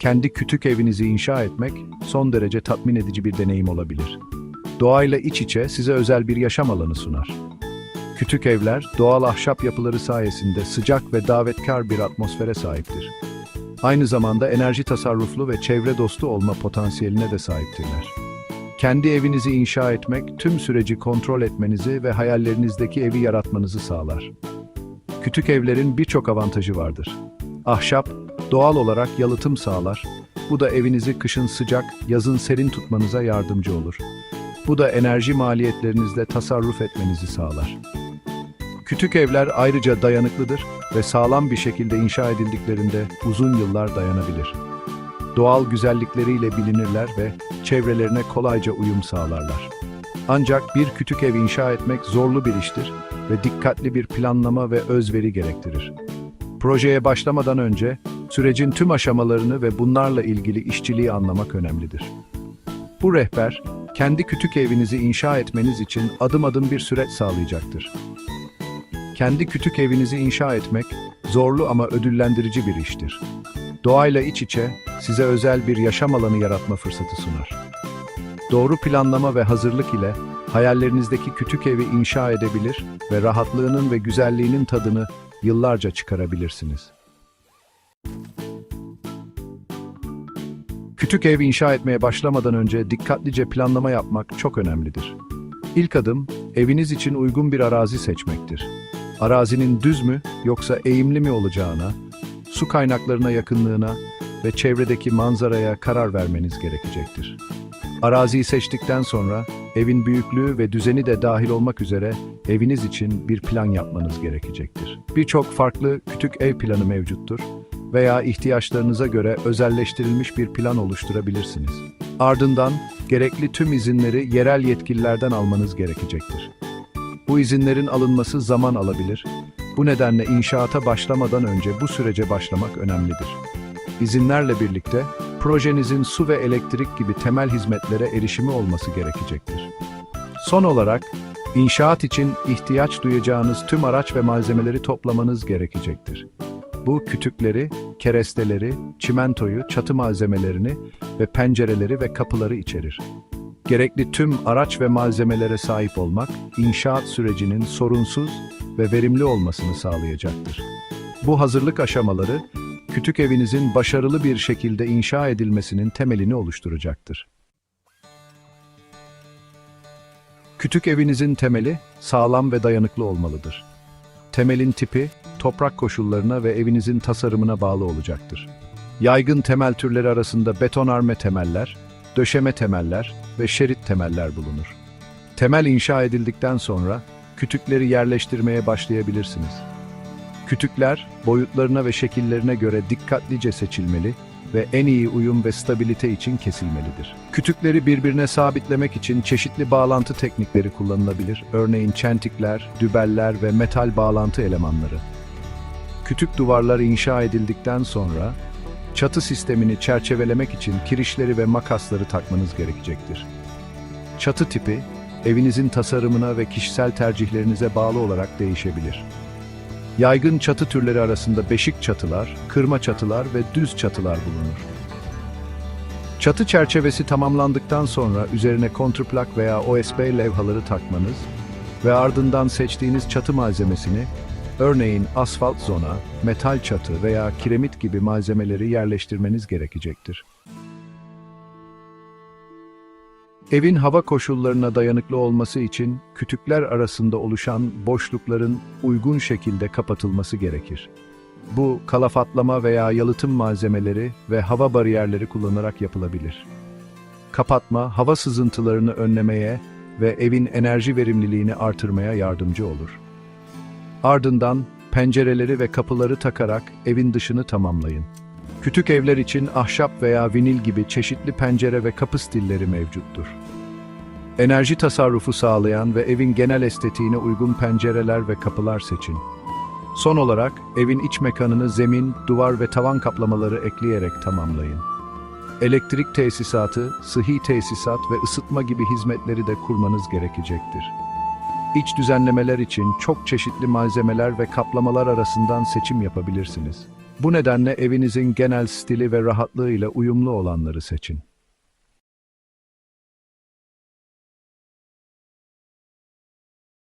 kendi kütük evinizi inşa etmek son derece tatmin edici bir deneyim olabilir. Doğayla iç içe size özel bir yaşam alanı sunar. Kütük evler doğal ahşap yapıları sayesinde sıcak ve davetkar bir atmosfere sahiptir. Aynı zamanda enerji tasarruflu ve çevre dostu olma potansiyeline de sahiptirler. Kendi evinizi inşa etmek tüm süreci kontrol etmenizi ve hayallerinizdeki evi yaratmanızı sağlar. Kütük evlerin birçok avantajı vardır. Ahşap, doğal olarak yalıtım sağlar. Bu da evinizi kışın sıcak, yazın serin tutmanıza yardımcı olur. Bu da enerji maliyetlerinizde tasarruf etmenizi sağlar. Kütük evler ayrıca dayanıklıdır ve sağlam bir şekilde inşa edildiklerinde uzun yıllar dayanabilir. Doğal güzellikleriyle bilinirler ve çevrelerine kolayca uyum sağlarlar. Ancak bir kütük ev inşa etmek zorlu bir iştir ve dikkatli bir planlama ve özveri gerektirir. Projeye başlamadan önce sürecin tüm aşamalarını ve bunlarla ilgili işçiliği anlamak önemlidir. Bu rehber, kendi kütük evinizi inşa etmeniz için adım adım bir süreç sağlayacaktır. Kendi kütük evinizi inşa etmek zorlu ama ödüllendirici bir iştir. Doğayla iç içe size özel bir yaşam alanı yaratma fırsatı sunar. Doğru planlama ve hazırlık ile hayallerinizdeki kütük evi inşa edebilir ve rahatlığının ve güzelliğinin tadını yıllarca çıkarabilirsiniz. Kütük ev inşa etmeye başlamadan önce dikkatlice planlama yapmak çok önemlidir. İlk adım, eviniz için uygun bir arazi seçmektir. Arazinin düz mü yoksa eğimli mi olacağına, su kaynaklarına yakınlığına ve çevredeki manzaraya karar vermeniz gerekecektir. Araziyi seçtikten sonra evin büyüklüğü ve düzeni de dahil olmak üzere eviniz için bir plan yapmanız gerekecektir. Birçok farklı kütük ev planı mevcuttur veya ihtiyaçlarınıza göre özelleştirilmiş bir plan oluşturabilirsiniz. Ardından gerekli tüm izinleri yerel yetkililerden almanız gerekecektir. Bu izinlerin alınması zaman alabilir. Bu nedenle inşaata başlamadan önce bu sürece başlamak önemlidir. İzinlerle birlikte projenizin su ve elektrik gibi temel hizmetlere erişimi olması gerekecektir. Son olarak, inşaat için ihtiyaç duyacağınız tüm araç ve malzemeleri toplamanız gerekecektir. Bu kütükleri, keresteleri, çimentoyu, çatı malzemelerini ve pencereleri ve kapıları içerir. Gerekli tüm araç ve malzemelere sahip olmak, inşaat sürecinin sorunsuz ve verimli olmasını sağlayacaktır. Bu hazırlık aşamaları, kütük evinizin başarılı bir şekilde inşa edilmesinin temelini oluşturacaktır. Kütük evinizin temeli sağlam ve dayanıklı olmalıdır. Temelin tipi, toprak koşullarına ve evinizin tasarımına bağlı olacaktır. Yaygın temel türleri arasında betonarme temeller, döşeme temeller ve şerit temeller bulunur. Temel inşa edildikten sonra kütükleri yerleştirmeye başlayabilirsiniz. Kütükler boyutlarına ve şekillerine göre dikkatlice seçilmeli ve en iyi uyum ve stabilite için kesilmelidir. Kütükleri birbirine sabitlemek için çeşitli bağlantı teknikleri kullanılabilir. Örneğin çentikler, dübeller ve metal bağlantı elemanları. Kütük duvarlar inşa edildikten sonra çatı sistemini çerçevelemek için kirişleri ve makasları takmanız gerekecektir. Çatı tipi, evinizin tasarımına ve kişisel tercihlerinize bağlı olarak değişebilir. Yaygın çatı türleri arasında beşik çatılar, kırma çatılar ve düz çatılar bulunur. Çatı çerçevesi tamamlandıktan sonra üzerine kontrplak veya OSB levhaları takmanız ve ardından seçtiğiniz çatı malzemesini, örneğin asfalt zona, metal çatı veya kiremit gibi malzemeleri yerleştirmeniz gerekecektir. Evin hava koşullarına dayanıklı olması için kütükler arasında oluşan boşlukların uygun şekilde kapatılması gerekir. Bu kalafatlama veya yalıtım malzemeleri ve hava bariyerleri kullanarak yapılabilir. Kapatma, hava sızıntılarını önlemeye ve evin enerji verimliliğini artırmaya yardımcı olur. Ardından pencereleri ve kapıları takarak evin dışını tamamlayın. Kütük evler için ahşap veya vinil gibi çeşitli pencere ve kapı stilleri mevcuttur. Enerji tasarrufu sağlayan ve evin genel estetiğine uygun pencereler ve kapılar seçin. Son olarak evin iç mekanını zemin, duvar ve tavan kaplamaları ekleyerek tamamlayın. Elektrik tesisatı, sıhhi tesisat ve ısıtma gibi hizmetleri de kurmanız gerekecektir. İç düzenlemeler için çok çeşitli malzemeler ve kaplamalar arasından seçim yapabilirsiniz. Bu nedenle evinizin genel stili ve rahatlığıyla uyumlu olanları seçin.